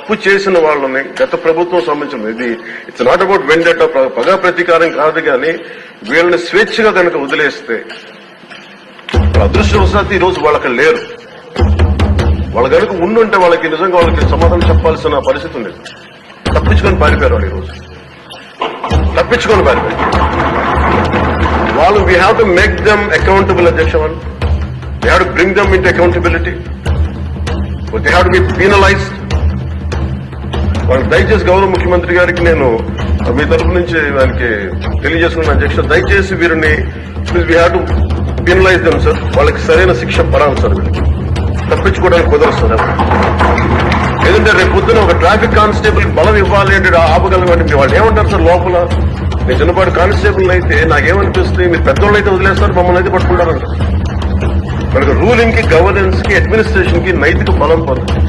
తప్పు చేసిన వాళ్ళని గత ప్రభుత్వం సంబంధించిన ఇది ఇట్స్ నాట్ అబౌట్ వెండట పగా ప్రతీకారం కాదు కానీ వీళ్ళని స్వేచ్ఛగా కనుక వదిలేస్తే అదృష్టవశాత్తు ఈ రోజు వాళ్ళకి లేరు. వాళ్ళ కనుక ఉండుంటే వాళ్ళకి నిజంగా వాళ్ళకి సమాధానం చెప్పాల్సిన పరిస్థితి ఉంది. తప్పించుకొని పారిపోయారు వాళ్ళు ఈ రోజు. తప్పించుకొని పారిపోయారు. వాళ్ళు we have to make them accountable అధ్యక్ష వాళ్ళు we have to bring them in accountability they have to be penalised వాళ్ళు దయచేసి గౌరవ ముఖ్యమంత్రి గారికి నేను మీ తరపు నుంచి దానికి తెలియజేసుకున్న అధ్యక్ష దయచేసి వీరిని please we have to penalise them sir వాళ్ళకి సరైన శిక్ష పడాలి సార్ వీళ్ళకి తప్పించుకోవడానికి కుదరదు సార్ ఎందుకంటే రేపు పొద్దున ఒక ట్రాఫిక్ కానిస్టేబుల్ బలం ఇవ్వాలి అంటే ఆపగలమంటే వాళ్ళు ఏమంటారు సార్ లోపల? నేను చిన్నపాటి కానిస్టేబుల్ అయితే నాకేమనిపిస్తుంది? మీరు పెద్దోళ్ళు అయితే వదిలేస్తారు మమ్మల్ని అయితే పట్టుకుంటారంట మనకు రూలింగ్కి గవర్నెన్స్కి అడ్మినిస్ట్రేషన్కి నైతిక బలం పొందుతుంది